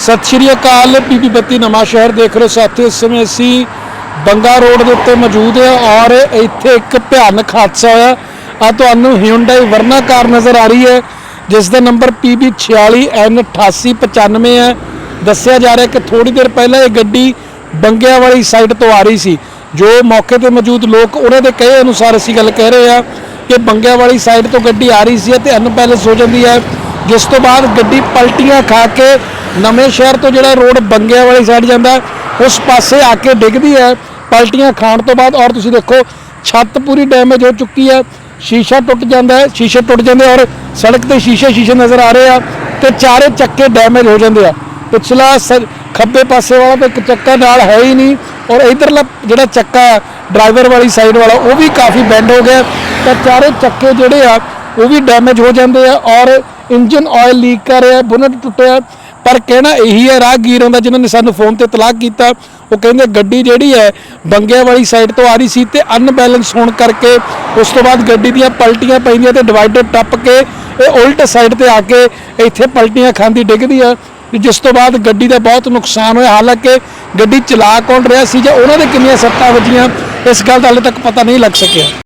ਸਤਿ ਸ਼੍ਰੀ ਅਕਾਲ ਪੀਪੀ ਬੱਤੀ ਨਵਾਂ ਸ਼ਹਿਰ ਦੇਖ ਰਹੇ ਹੋ। ਸਾਥੀਓ, ਇਸ ਸਮੇਂ ਅਸੀਂ ਬੰਗਾ ਰੋਡ ਦੇ ਉੱਤੇ ਮੌਜੂਦ ਹਾਂ ਔਰ ਇੱਥੇ ਇੱਕ ਭਿਆਨਕ ਹਾਦਸਾ ਹੋਇਆ। ਆ ਤੁਹਾਨੂੰ ਹਿਊਂਡਾਈ ਵਰਨਾ ਕਾਰ ਨਜ਼ਰ ਆ ਰਹੀ ਹੈ, ਜਿਸ ਦਾ ਨੰਬਰ PB 46N8895 ਹੈ। ਦੱਸਿਆ ਜਾ ਰਿਹਾ ਕਿ ਥੋੜੀ ਦੇਰ ਪਹਿਲਾਂ ਇਹ ਗੱਡੀ ਬੰਗਿਆਂ ਵਾਲੀ ਸਾਈਡ ਤੋਂ ਆ ਰਹੀ ਸੀ। ਜੋ ਮੌਕੇ ਤੇ ਮੌਜੂਦ ਲੋਕ ਉਹਨਾਂ ਦੇ ਕਹੇ ਅਨੁਸਾਰ ਅਸੀਂ ਗੱਲ ਕਹਿ ਰਹੇ ਹਾਂ ਕਿ ਬੰਗਿਆਂ ਵਾਲੀ ਸਾਈਡ ਤੋਂ ਗੱਡੀ ਆ ਰਹੀ ਸੀ ਤੇ ਅਨਬੈਲੈਂਸ ਹੋ ਜਾਂਦੀ ਹੈ। ਜਿਸ ਤੋਂ ਬਾਅਦ ਗੱਡੀ ਪਲਟੀਆਂ ਖਾ ਕੇ ਨਵੇਂ ਸ਼ਹਿਰ ਤੋਂ ਜਿਹੜਾ ਰੋਡ ਬੰਗਿਆਂ ਵਾਲੀ ਸਾਈਡ ਜਾਂਦਾ ਉਸ ਪਾਸੇ ਆ ਕੇ ਡਿੱਗਦੀ ਹੈ। ਪਲਟੀਆਂ ਖਾਣ ਤੋਂ ਬਾਅਦ, ਔਰ ਤੁਸੀਂ ਦੇਖੋ, ਛੱਤ ਪੂਰੀ ਡੈਮੇਜ ਹੋ ਚੁੱਕੀ ਹੈ। ਸ਼ੀਸ਼ਾ ਟੁੱਟ ਜਾਂਦਾ ਹੈ, ਸ਼ੀਸ਼ੇ ਟੁੱਟ ਜਾਂਦੇ ਔਰ ਸੜਕ ਤੇ ਸ਼ੀਸ਼ੇ ਸ਼ੀਸ਼ੇ ਨਜ਼ਰ ਆ ਰਹੇ ਆ ਤੇ ਚਾਰੇ ਚੱਕੇ ਡੈਮੇਜ ਹੋ ਜਾਂਦੇ ਆ। ਪਿਛਲਾ ਸ- ਖੱਬੇ ਪਾਸੇ ਵਾਲਾ ਤਾਂ ਇੱਕ ਚੱਕਾ ਨਾਲ ਹੈ ਹੀ ਨਹੀਂ, ਔਰ ਇਧਰਲਾ ਜਿਹੜਾ ਚੱਕਾ ਡਰਾਈਵਰ ਵਾਲੀ ਸਾਈਡ ਵਾਲਾ, ਉਹ ਵੀ ਕਾਫੀ ਬੈਂਡ ਹੋ ਗਿਆ। ਤਾਂ ਚਾਰੇ ਚੱਕੇ ਜਿਹੜੇ ਆ, ਉਹ ਵੀ ਡੈਮੇਜ ਹੋ ਜਾਂਦੇ ਆ, ਔਰ ਇੰਜਨ ਆਇਲ ਲੀਕ ਕਰ ਰਿਹਾ, ਬੁਨਟ ਟੁੱਟਿਆ। ਪਰ ਕਹਿਣਾ ਇਹੀ ਹੈ ਰਾਹਗੀਰਾਂ ਦਾ ਜਿਨ੍ਹਾਂ ਨੇ ਸਾਨੂੰ ਫੋਨ ਤੇ ਤਲਾਕ ਕੀਤਾ, ਉਹ ਕਹਿੰਦੇ ਗੱਡੀ ਜਿਹੜੀ ਹੈ ਬੰਗਿਆਂ ਵਾਲੀ ਸਾਈਡ ਤੋਂ ਆ ਰਹੀ ਸੀ ਤੇ ਅਨਬੈਲੈਂਸ ਹੋਣ ਕਰਕੇ ਉਸ ਤੋਂ ਬਾਅਦ ਗੱਡੀ ਦੀਆਂ ਪਲਟੀਆਂ ਪੈਂਦੀਆਂ ਤੇ ਡਿਵਾਈਡਰ ਟੱਪ ਕੇ ਇਹ ਉਲਟ ਸਾਈਡ ਤੇ ਆ ਕੇ ਇੱਥੇ ਪਲਟੀਆਂ ਖਾਂਦੀ ਡਿੱਗਦੀ ਆ ਜਿਸ ਤੋਂ ਬਾਅਦ ਗੱਡੀ ਦਾ ਬਹੁਤ ਨੁਕਸਾਨ ਹੋਇਆ। ਹਾਲਾਂਕਿ ਗੱਡੀ ਚਲਾ ਕੌਣ ਰਿਹਾ ਸੀ ਜਾਂ ਉਹਨਾਂ ਦੇ ਕਿੰਨੀਆਂ ਸੱਟਾਂ ਵੱਜੀਆਂ, ਇਸ ਗੱਲ ਦਾ ਹਾਲੇ ਤੱਕ ਪਤਾ ਨਹੀਂ ਲੱਗ ਸਕਿਆ।